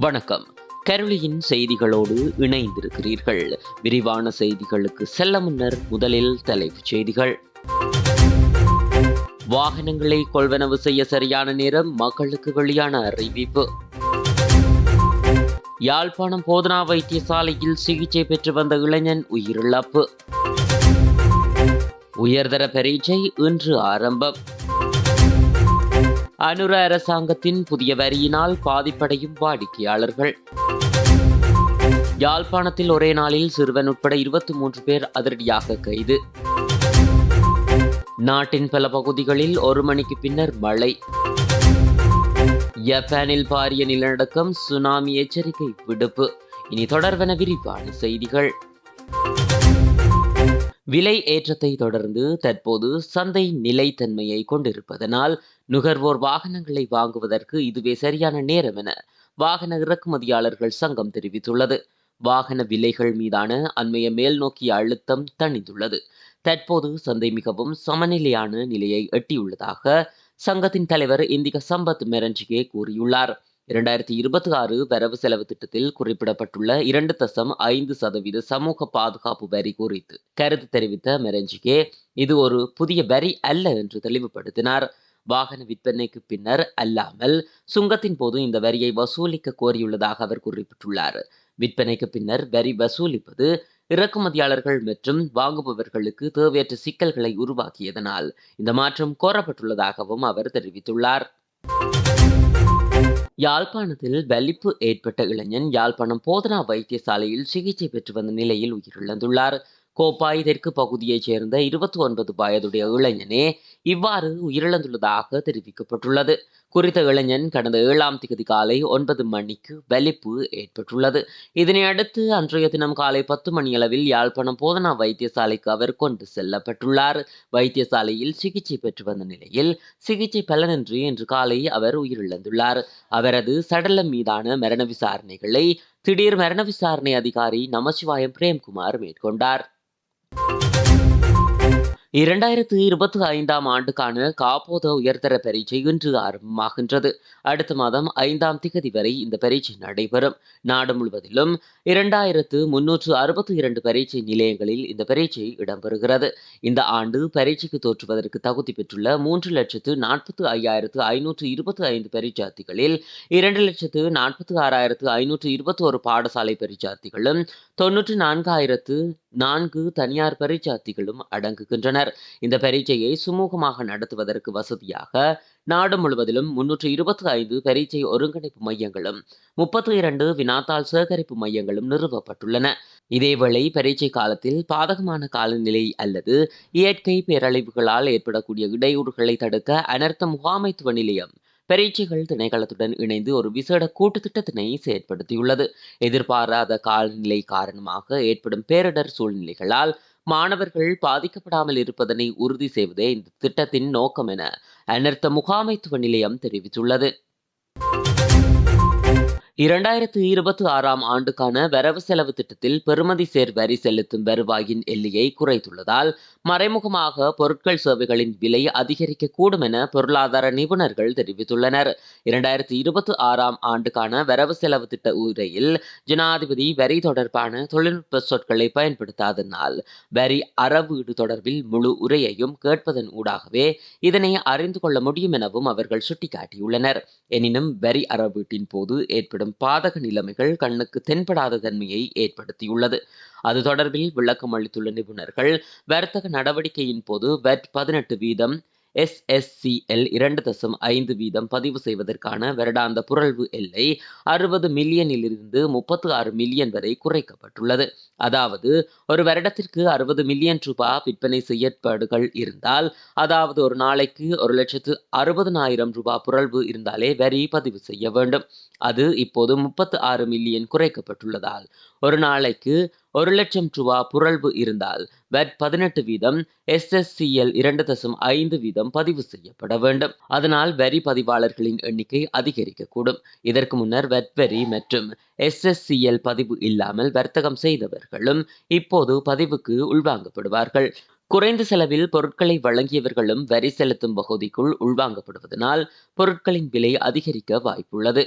வணக்கம். கருளியின் செய்திகளோடு இணைந்திருக்கிறீர்கள். விரிவான செய்திகளுக்கு செல்ல முன்னர் முதலில் தலைப்புச் செய்திகள். வாகனங்களை கொள்வனவு செய்ய சரியான நேரம் மக்களுக்கு வெளியான அறிவிப்பு. யாழ்ப்பாணம் போதனா வைத்தியசாலையில் சிகிச்சை பெற்று வந்த இளைஞன் உயிரிழப்பு. உயர்தர பரீட்சை இன்று ஆரம்பம். அனுர அரசாங்கத்தின் புதிய வரியினால் பாதிப்படையும் வாடிக்கையாளர்கள். யாழ்ப்பாணத்தில் ஒரே நாளில் சிறுவன் உட்பட இருபத்தி மூன்று பேர் அதிரடியாக கைது. நாட்டின் பல பகுதிகளில் ஒரு மணிக்கு பின்னர் மழை. ஜப்பானில் பாரிய நிலநடுக்கம் சுனாமி எச்சரிக்கை விடுப்பு. இனி தொடர்வன விரிவான செய்திகள். விலை ஏற்றத்தை தொடர்ந்து தற்போது சந்தை நிலைத்தன்மையை கொண்டிருப்பதனால் நுகர்வோர் வாகனங்களை வாங்குவதற்கு இதுவே சரியான நேரம் என வாகன இறக்குமதியாளர்கள் சங்கம் தெரிவித்துள்ளது. வாகன விலைகள் மீதான அண்மைய மேல்நோக்கிய அழுத்தம் தணிந்துள்ளது. தற்போது சந்தை மிகவும் சமநிலையான நிலையை எட்டியுள்ளதாக சங்கத்தின் தலைவர் இந்திக சம்பத் மெரஞ்சிகே கூறியுள்ளார். இரண்டாயிரத்தி இருபத்தி ஆறு வரவு செலவு திட்டத்தில் குறிப்பிடப்பட்டுள்ள இரண்டு தசம் ஐந்து சதவீத சமூக பாதுகாப்பு வரி குறித்து கருத்து தெரிவித்த மெரஞ்சிகே இது ஒரு புதிய வரி அல்ல என்று தெளிவுபடுத்தினார். வாகன விற்பனைக்கு பின்னர் அல்லாமல் சுங்கத்தின் போது இந்த வரியை வசூலிக்க கோரியுள்ளதாக அவர் குறிப்பிட்டுள்ளார். விற்பனைக்கு பின்னர் வரி வசூலிப்பது இறக்குமதியாளர்கள் மற்றும் வாங்குபவர்களுக்கு தேவையற்ற சிக்கல்களை உருவாக்கியதனால் இந்த மாற்றம் கோரப்பட்டுள்ளதாகவும் அவர் தெரிவித்துள்ளார். யாழ்ப்பாணத்தில் வலிப்பு ஏற்பட்ட இளைஞன் யாழ்ப்பாணம் போதனா வைத்தியசாலையில் சிகிச்சை பெற்று வந்த நிலையில் உயிரிழந்துள்ளார். கோப்பாய் தெற்கு பகுதியைச் சேர்ந்த இருபத்தி ஒன்பது வயதுடைய இளைஞனே இவ்வாறு உயிரிழந்துள்ளதாக தெரிவிக்கப்பட்டுள்ளது. குறித்த இளைஞன் கடந்த ஏழாம் திகதி காலை ஒன்பது மணிக்கு வலிப்பு ஏற்பட்டுள்ளது. இதனை அடுத்து அன்றைய தினம் காலை பத்து மணியளவில் யாழ்ப்பாணம் போதனா வைத்தியசாலைக்கு அவர் கொண்டு செல்லப்பட்டுள்ளார். வைத்தியசாலையில் சிகிச்சை பெற்று வந்த நிலையில் சிகிச்சை பலனின்றி இன்று காலை அவர் உயிரிழந்துள்ளார். அவரது சடலம் மீதான மரண விசாரணைகளை திடீர் மரண விசாரணை அதிகாரி நமசிவாயம் பிரேம்குமார் மேற்கொண்டார். இரண்டாயிரத்து இருபத்தி ஐந்தாம் ஆண்டுக்கான காப்போத உயர்தர பரீட்சை இன்று ஆரம்பமாகின்றது. அடுத்த மாதம் ஐந்தாம் திகதி வரை இந்த பரீட்சை நடைபெறும். நாடு முழுவதிலும் இரண்டாயிரத்து முன்னூற்று அறுபத்தி இரண்டு பரீட்சை நிலையங்களில் இந்த பரீட்சை இடம்பெறுகிறது. இந்த ஆண்டு பரீட்சைக்கு தோற்றுவதற்கு தகுதி பெற்றுள்ள மூன்று லட்சத்து நாற்பத்து ஐயாயிரத்து ஐநூற்று இருபத்தி ஐந்து பரீட்சார்த்திகளில் இரண்டு லட்சத்து நாற்பத்தி ஆறாயிரத்து ஐநூற்று இருபத்தி ஒரு பாடசாலை பரீட்சார்த்திகளும் தொன்னூற்று நான்காயிரத்து நான்கு தனியார் பரீட்சார்த்திகளும் அடங்குகின்றனர் இந்த பரீட்சையை சுமூகமாக நடத்துவதற்கு வசதியாக நாடு முழுவதிலும் முன்னூற்று இருபத்தி ஐந்து பரீட்சை ஒருங்கிணைப்பு மையங்களும் முப்பத்தி இரண்டு வினாத்தாள் சேகரிப்பு மையங்களும் நிறுவப்பட்டுள்ளன. இதேவேளை பரீட்சை காலத்தில் பாதகமான காலநிலை அல்லது இயற்கை பேரழிவுகளால் ஏற்படக்கூடிய இடையூறுகளை தடுக்க அனர்த்த முகாமைத்துவ நிலையம் பரீட்சைகள் திணைக்களத்துடன் இணைந்து ஒரு விசேட கூட்டு திட்டத்தினை செயற்படுத்தியுள்ளது. எதிர்பாராத காலநிலை காரணமாக ஏற்படும் பேரிடர் சூழ்நிலைகளால் மாணவர்கள் பாதிக்கப்படாமல் இருப்பதனை உறுதி செய்வதே இந்த திட்டத்தின் நோக்கம் என அனர்த்த முகாமைத்துவ நிலையம் தெரிவித்துள்ளது. இரண்டாயிரத்து இருபத்தி ஆறாம் ஆண்டுக்கான வரவு செலவு திட்டத்தில் பெறுமதி சேர் வரி செலுத்தும் வருவாயின் எல்லையை குறைத்துள்ளதால் மறைமுகமாக பொருட்கள் சேவைகளின் விலை அதிகரிக்கக்கூடும் என பொருளாதார நிபுணர்கள் தெரிவித்துள்ளனர். இரண்டாயிரத்தி இருபத்தி ஆறாம் ஆண்டுக்கான வரவு செலவு திட்ட உரையில் ஜனாதிபதி வரி தொடர்பான தொழில்நுட்ப சொற்களை பயன்படுத்தாதனால் வரி அறவீடு தொடர்பில் முழு உரையையும் கேட்பதன் ஊடாகவே இதனை அறிந்து கொள்ள முடியும் எனவும் அவர்கள் சுட்டிக்காட்டியுள்ளனர். எனினும் வரி அறவீட்டின் போது ஏற்படும் ஏற்படும் பாதக நிலைமைகள் கண்ணுக்கு தென்படாத தன்மையை ஏற்படுத்தியுள்ளது. அது தொடர்பில் விளக்கம் அளித்துள்ள நிபுணர்கள் வர்த்தக நடவடிக்கையின் போது வெட் பதினெட்டு வீதம் எஸ்எஸ்சிஎல் இரண்டு தசம் ஐந்து வீதம் பதிவு செய்வதற்கான வருடாந்த புரள்வு எல்லை அறுபது மில்லியனிலிருந்து முப்பத்து ஆறு மில்லியன் வரை குறைக்கப்பட்டுள்ளது. அதாவது ஒரு வருடத்திற்கு அறுபது மில்லியன் ரூபாய் விற்பனை செய்யப்பாடுகள் இருந்தால் அதாவது ஒரு நாளைக்கு ஒரு லட்சத்து அறுபதனாயிரம் ரூபாய் புரள்வு இருந்தாலே வரி பதிவு செய்ய வேண்டும். அது இப்போது முப்பத்து ஆறு மில்லியன் குறைக்கப்பட்டுள்ளதால் ஒரு நாளைக்கு ஒரு லட்சம் ரூபா புரள்வு இருந்தால் வெட் பதினெட்டு வீதம் எஸ்எஸ்சிஎல் இரண்டு தசம் ஐந்து வீதம் பதிவு செய்யப்பட வேண்டும். அதனால் வரி பதிவாளர்களின் எண்ணிக்கை அதிகரிக்கக்கூடும். இதற்கு முன்னர் வெட் வரி மற்றும் எஸ்எஸ்சிஎல் பதிவு இல்லாமல் வர்த்தகம் செய்தவர்களும் இப்போது பதிவுக்கு உள்வாங்கப்படுவார்கள். குறைந்த செலவில் பொருட்களை வழங்கியவர்களும் வரி செலுத்தும் பகுதிக்குள் உள்வாங்கப்படுவதனால் பொருட்களின் விலை அதிகரிக்க வாய்ப்புள்ளது.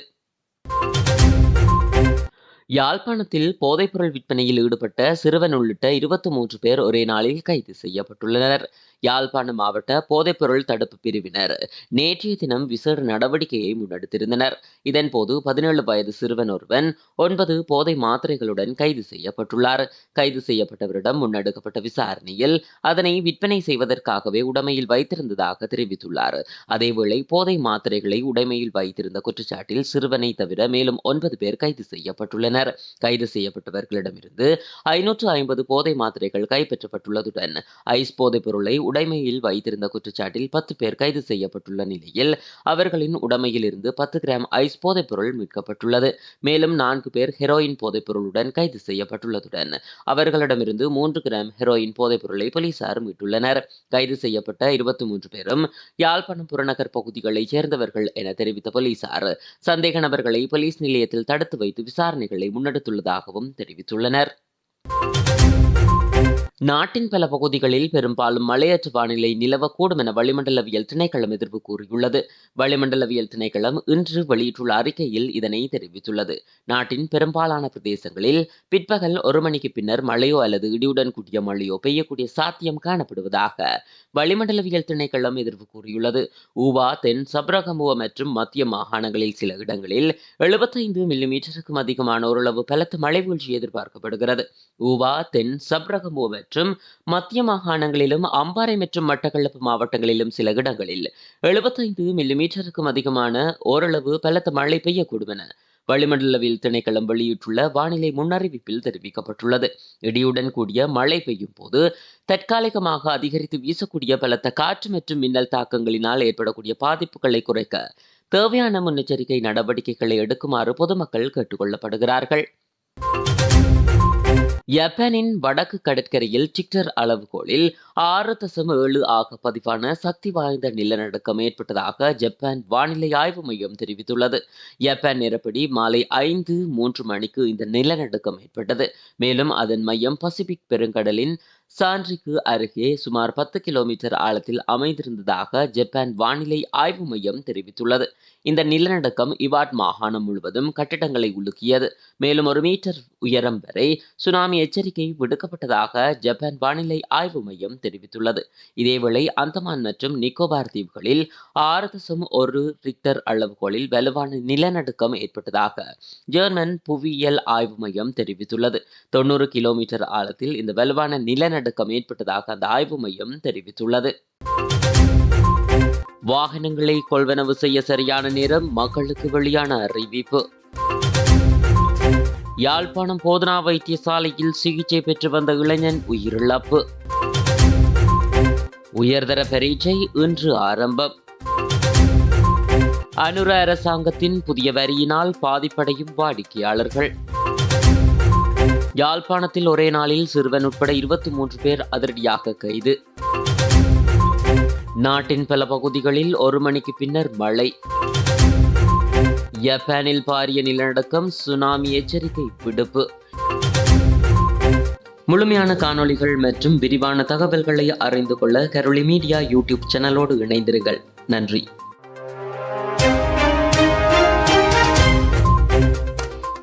யாழ்ப்பாணத்தில் போதைப்பொருள் விற்பனையில் ஈடுபட்ட சிறுவன் உள்ளிட்ட இருபத்தி மூன்று பேர் ஒரே நாளில் கைது செய்யப்பட்டுள்ளனர். யாழ்ப்பாண மாவட்ட போதைப்பொருள் தடுப்பு பிரிவினர் நேற்றைய தினம் விசேட நடவடிக்கையை முன்னெடுத்திருந்தனர். இதன்போது பதினேழு வயது சிறுவன் ஒருவன் ஒன்பது போதை மாத்திரைகளுடன் கைது செய்யப்பட்டுள்ளார். கைது செய்யப்பட்டவரிடம் முன்னெடுக்கப்பட்ட விசாரணையில் அதனை விற்பனை செய்வதற்காகவே உடைமையில் வைத்திருந்ததாக தெரிவித்துள்ளார். அதேவேளை போதை மாத்திரைகளை உடைமையில் வைத்திருந்த குற்றச்சாட்டில் சிறுவனை தவிர மேலும் ஒன்பது பேர் கைது செய்யப்பட்டுள்ளனர். கைது செய்யப்பட்டவர்களிடமிருந்து ஐநூற்று ஐம்பது போதை மாத்திரைகள் கைப்பற்றப்பட்டுள்ளதுடன் ஐஸ் போதைப் பொருளை உடைமையில் வைத்திருந்த குற்றச்சாட்டில் பத்து பேர் கைது செய்யப்பட்டுள்ள நிலையில் அவர்களின் உடைமையில் இருந்து பத்து கிராம் ஐஸ் போதைப் பொருள் மீட்கப்பட்டுள்ளது. மேலும் நான்கு பேர் ஹெரோயின் போதைப் பொருளுடன் கைது செய்யப்பட்டுள்ளதுடன் அவர்களிடமிருந்து மூன்று கிராம் ஹெரோயின் போதைப் பொருளை போலீசார் மீட்டுள்ளனர். கைது செய்யப்பட்ட இருபத்தி மூன்று பேரும் யாழ்ப்பாணம் புறநகர் பகுதிகளைச் சேர்ந்தவர்கள் என தெரிவித்த போலீசார் சந்தேக நபர்களை போலீஸ் நிலையத்தில் தடுத்து வைத்து விசாரணைகளை முன்னெடுத்துள்ளதாகவும் தெரிவித்துள்ளனர். நாட்டின் பல பகுதிகளில் பெரும்பாலும் மழையற்ற வானிலை நிலவக்கூடும் என வளிமண்டலவியல் திணைக்களம் எதிர்ப்பு கூறியுள்ளது. வளிமண்டலவியல் திணைக்களம் இன்று வெளியிட்டுள்ள அறிக்கையில் இதனை தெரிவித்துள்ளது. நாட்டின் பெரும்பாலான பிரதேசங்களில் பிற்பகல் ஒரு மணிக்கு பின்னர் மழையோ அல்லது இடியுடன் கூடிய மழையோ பெய்யக்கூடிய சாத்தியம் காணப்படுவதாக வளிமண்டலவியல் திணைக்களம் எதிர்ப்பு கூறியுள்ளது. ஊவா தென் சப்ரகமுவ மற்றும் மத்திய மாகாணங்களில் சில இடங்களில் எழுபத்தைந்து மில்லிமீட்டருக்கும் அதிகமான ஓரளவு பலத்த மழை வீழ்ச்சி எதிர்பார்க்கப்படுகிறது. ஊவா தென் சப்ரகமுவ மற்றும் மத்திய மாகாணங்களிலும் அம்பாறை மற்றும் மட்டக்களப்பு மாவட்டங்களிலும் சில இடங்களில் எழுபத்தைந்து மில்லிமீட்டருக்கும் அதிகமான ஓரளவு பலத்த மழை பெய்யக்கூடும் என வளிமண்டலவியல் திணைக்களம் வெளியிட்டுள்ள வானிலை முன்னறிவிப்பில் தெரிவிக்கப்பட்டுள்ளது. இடியுடன் கூடிய மழை பெய்யும் போது தற்காலிகமாக அதிகரித்து வீசக்கூடிய பலத்த காற்று மற்றும் மின்னல் தாக்கங்களினால் ஏற்படக்கூடிய பாதிப்புகளை குறைக்க தேவையான முன்னெச்சரிக்கை நடவடிக்கைகளை எடுக்குமாறு பொதுமக்கள் கேட்டுக்கொள்ளப்படுகிறார்கள். யப்பனின் வடக்கு கடற்கரையில் டிக்டர் அளவுகோலில் ஆறு தசம் ஏழு ஆக பதிவான சக்தி வாய்ந்த நிலநடுக்கம் ஏற்பட்டதாக ஜப்பான் வானிலை ஆய்வு மையம் தெரிவித்துள்ளது. ஜப்பான் நேரப்படி மாலை ஐந்து மூன்று மணிக்கு இந்த நிலநடுக்கம் ஏற்பட்டது. மேலும் அதன் மையம் பசிபிக் பெருங்கடலின் சான்றிக்கு அருகே சுமார் பத்து கிலோமீட்டர் ஆழத்தில் அமைந்திருந்ததாக ஜப்பான் வானிலை ஆய்வு மையம் தெரிவித்துள்ளது. இந்த நிலநடுக்கம் இவாட் மாகாணம் முழுவதும் கட்டிடங்களை உலுக்கியது. மேலும் ஒரு மீட்டர் உயரம் வரை சுனாமி எச்சரிக்கை விடுக்கப்பட்டதாக ஜப்பான் வானிலை ஆய்வு மையம் தெரிவித்துள்ளது. இதேவேளை அந்தமான் மற்றும் நிக்கோபார் தீவுகளில் ஆறு தசம் ஒரு ரிக்டர் அளவுகோலில் வலுவான நிலநடுக்கம் ஏற்பட்டதாக ஜெர்மன் புவியியல் ஆய்வு மையம் தெரிவித்துள்ளது. தொண்ணூறு கிலோமீட்டர் ஆழத்தில் இந்த வலுவான நிலநடுக்கம் ஏற்பட்டதாக அந்த ஆய்வு மையம் தெரிவித்துள்ளது. வாகனங்களை கொள்வனவு செய்ய சரியான நேரம் மக்களுக்கு வெளியான அறிவிப்பு. யாழ்ப்பாணம் போதனா வைத்தியசாலையில் சிகிச்சை பெற்று வந்த இளைஞன் உயிரிழப்பு. உயர்தர பரீட்சை இன்று ஆரம்பம். அனுர அரசாங்கத்தின் புதிய வரியினால் பாதிப்படையும் வாடிக்கையாளர்கள். யாழ்ப்பாணத்தில் ஒரே நாளில் சிறுவன் உட்பட இருபத்தி மூன்று பேர் அதிரடியாக கைது. நாட்டின் பல பகுதிகளில் ஒரு மணிக்கு பின்னர் மழை. ஜப்பானில் பாரிய நிலநடுக்கம் சுனாமி எச்சரிக்கை விடுப்பு. முழுமையான காணொளிகள் மற்றும் விரிவான தகவல்களை அறிந்து கொள்ள கரோலி மீடியா யூடியூப் சேனலோடு இணைந்திருங்கள். நன்றி.